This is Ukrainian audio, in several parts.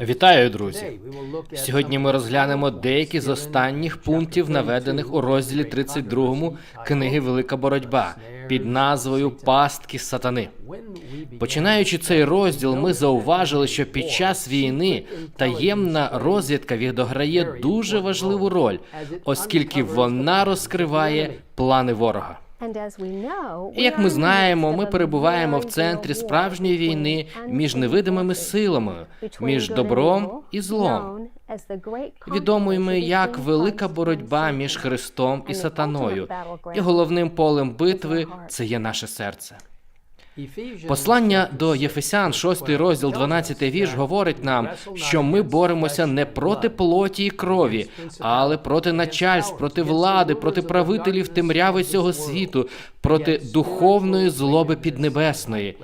Вітаю, друзі! Сьогодні ми розглянемо деякі з останніх пунктів, наведених у розділі 32 книги Велика боротьба під назвою Пастки сатани. Починаючи цей розділ, ми зауважили, що під час війни таємна розвідка відіграє дуже важливу роль, оскільки вона розкриває плани ворога. Як ми знаємо, ми перебуваємо в центрі справжньої війни між невидимими силами, між добром і злом, відомими як велика боротьба між Христом і сатаною. І головним полем битви це є наше серце. Послання до Єфесян, 6 розділ, 12 вірш, говорить нам, що ми боремося не проти плоті і крові, але проти начальств, проти влади, проти правителів темряви цього світу, проти духовної злоби піднебесної.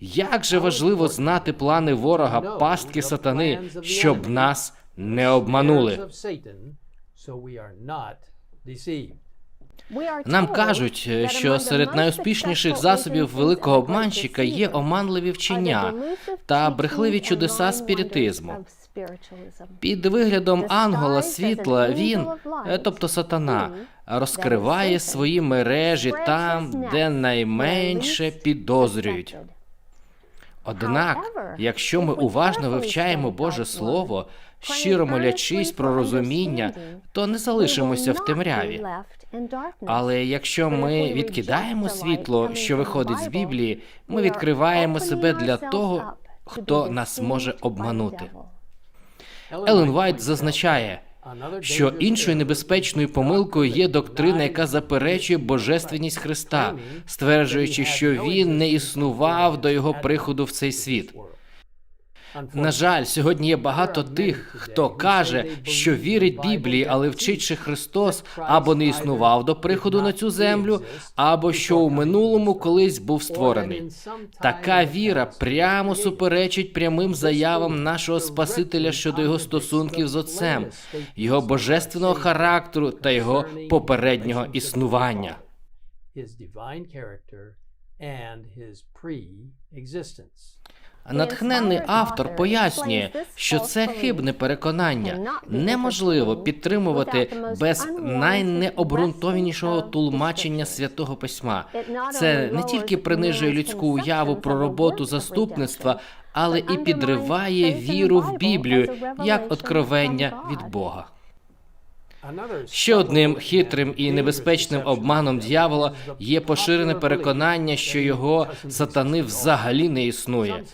Як же важливо знати плани ворога, пастки сатани, щоб нас не обманули. Нам кажуть, що серед найуспішніших засобів великого обманщика є оманливі вчення та брехливі чудеса спіритизму. Під виглядом ангела світла він, е, тобто сатана, розкриває свої мережі там, де найменше підозрюють. Однак, якщо ми уважно вивчаємо Боже Слово, щиро молячись про розуміння, то не залишимося в темряві. Але якщо ми відкидаємо світло, що виходить з Біблії, ми відкриваємо себе для того, хто нас може обманути. Елен Вайт зазначає, що іншою небезпечною помилкою є доктрина, яка заперечує божественність Христа, стверджуючи, що він не існував до його приходу в цей світ. На жаль, сьогодні є багато тих, хто каже, що вірить Біблії, але вчить, що Христос або не існував до приходу на цю землю, або що у минулому колись був створений. Така віра прямо суперечить прямим заявам нашого Спасителя щодо його стосунків з Отцем, його божественного характеру та його попереднього існування. Натхненний автор пояснює, що це хибне переконання. Неможливо підтримувати без найнеобґрунтованішого тлумачення святого письма. Це не тільки принижує людську уяву про роботу заступництва, але і підриває віру в Біблію як откровення від Бога. Ще одним хитрим і небезпечним обманом дьявола є поширене переконання, що його сатани взагалі не існує.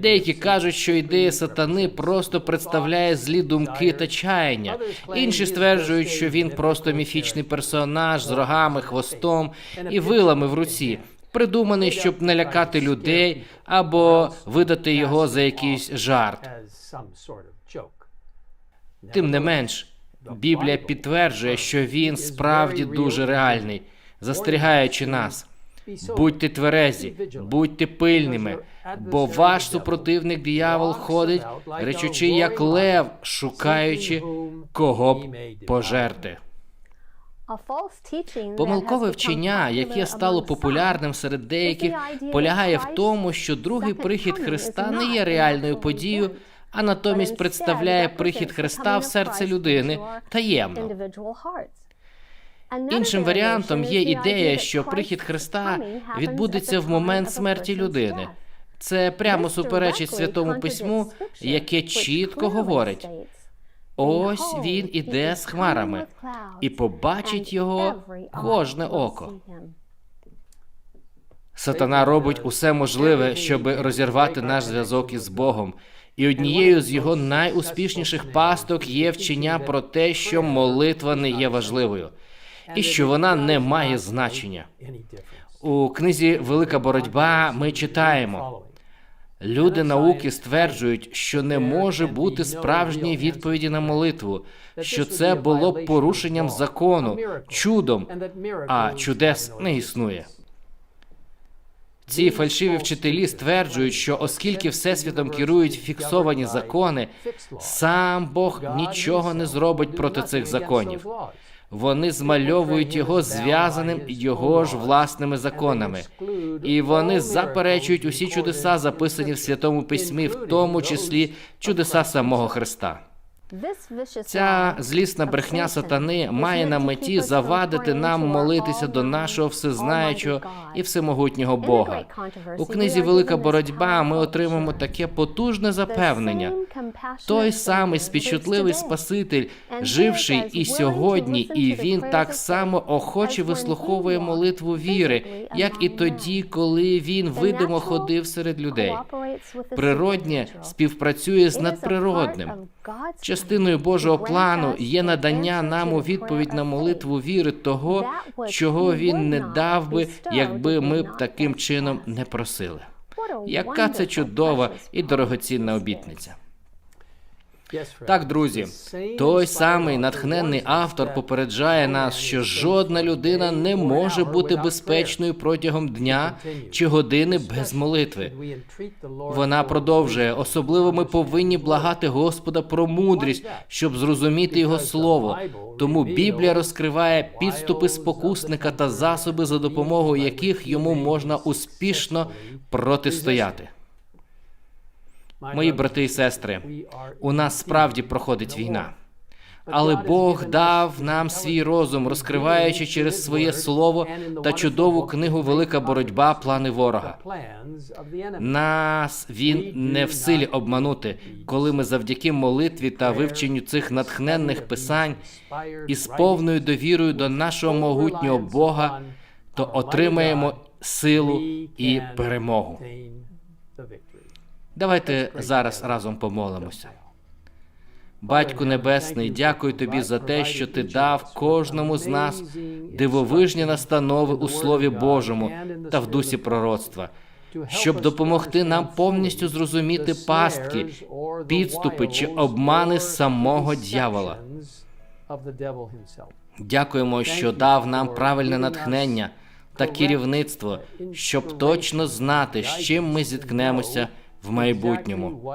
Деякі кажуть, що ідея сатани просто представляє злі думки та чаяння. Інші стверджують, що він просто міфічний персонаж з рогами, хвостом і вилами в руці, придуманий, щоб налякати людей або видати його за якийсь жарт. Тим не менш. Біблія підтверджує, що він справді дуже реальний, застерігаючи нас. Будьте тверезі, будьте пильними, бо ваш супротивник диявол ходить, речучи, як лев, шукаючи кого б пожерти. Помилкове вчення, яке стало популярним серед деяких, полягає в тому, що другий прихід Христа не є реальною подією, а натомість представляє прихід Христа в серце людини таємно. Іншим варіантом є ідея, що прихід Христа відбудеться в момент смерті людини. Це прямо суперечить святому письму, яке чітко говорить: ось він іде з хмарами, і побачить його кожне око. Сатана робить усе можливе, щоб розірвати наш зв'язок із Богом. І однією з його найуспішніших пасток є вчення про те, що молитва не є важливою, і що вона не має значення. У книзі Велика боротьба ми читаємо. Люди науки стверджують, що не може бути справжньої відповіді на молитву, що це було порушенням закону, чудом, а чудес не існує. Ці фальшиві вчителі стверджують, що оскільки всесвітом керують фіксовані закони, сам Бог нічого не зробить проти цих законів. Вони змальовують його зв'язаним його ж власними законами, і вони заперечують усі чудеса, записані в святому письмі, в тому числі чудеса самого Христа. Ця злісна брехня сатани має на меті завадити нам молитися до нашого всезнаючого і всемогутнього Бога. У книзі Велика боротьба ми отримаємо таке потужне запевнення. Той самий співчутливий Спаситель, живший і сьогодні, і він так само охоче вислуховує молитву віри, як і тоді, коли він видимо ходив серед людей. Природнє співпрацює з надприродним. Частиною Божого плану є надання нам у відповідь на молитву віри того, чого він не дав би, якби ми б таким чином не просили. Яка це чудова і дорогоцінна обітниця. Так, друзі, той самий натхненний автор попереджає нас, що жодна людина не може бути безпечною протягом дня чи години без молитви. Вона продовжує, особливо ми повинні благати Господа про мудрість, щоб зрозуміти його слово. Тому Біблія розкриває підступи спокусника та засоби, за допомогою яких йому можна успішно протистояти. Мої брати і сестри, у нас справді проходить війна. Але Бог дав нам свій розум, розкриваючи через своє слово та чудову книгу Велика боротьба, плани ворога. Нас він не в силі обманути, коли ми завдяки молитві та вивченню цих натхненних писань і з повною довірою до нашого могутнього Бога, то отримаємо силу і перемогу. Давайте зараз разом помолимося. Батьку Небесний, дякую тобі за те, що ти дав кожному з нас дивовижні настанови у Слові Божому та в дусі пророцтва, щоб допомогти нам повністю зрозуміти пастки, підступи чи обмани самого дьявола. Дякуємо, що дав нам правильне натхнення та керівництво, щоб точно знати, з чим ми зіткнемося в майбутньому.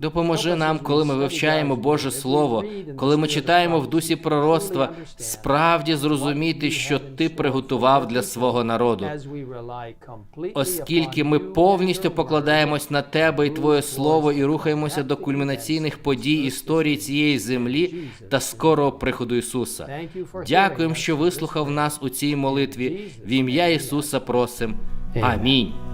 Допоможи нам, коли ми вивчаємо Боже Слово, коли ми читаємо в дусі пророцтва, справді зрозуміти, що ти приготував для свого народу. Оскільки ми повністю покладаємось на тебе і Твоє Слово і рухаємося до кульмінаційних подій історії цієї землі та скорого приходу Ісуса. Дякуємо, що вислухав нас у цій молитві. В ім'я Ісуса просим. Амінь.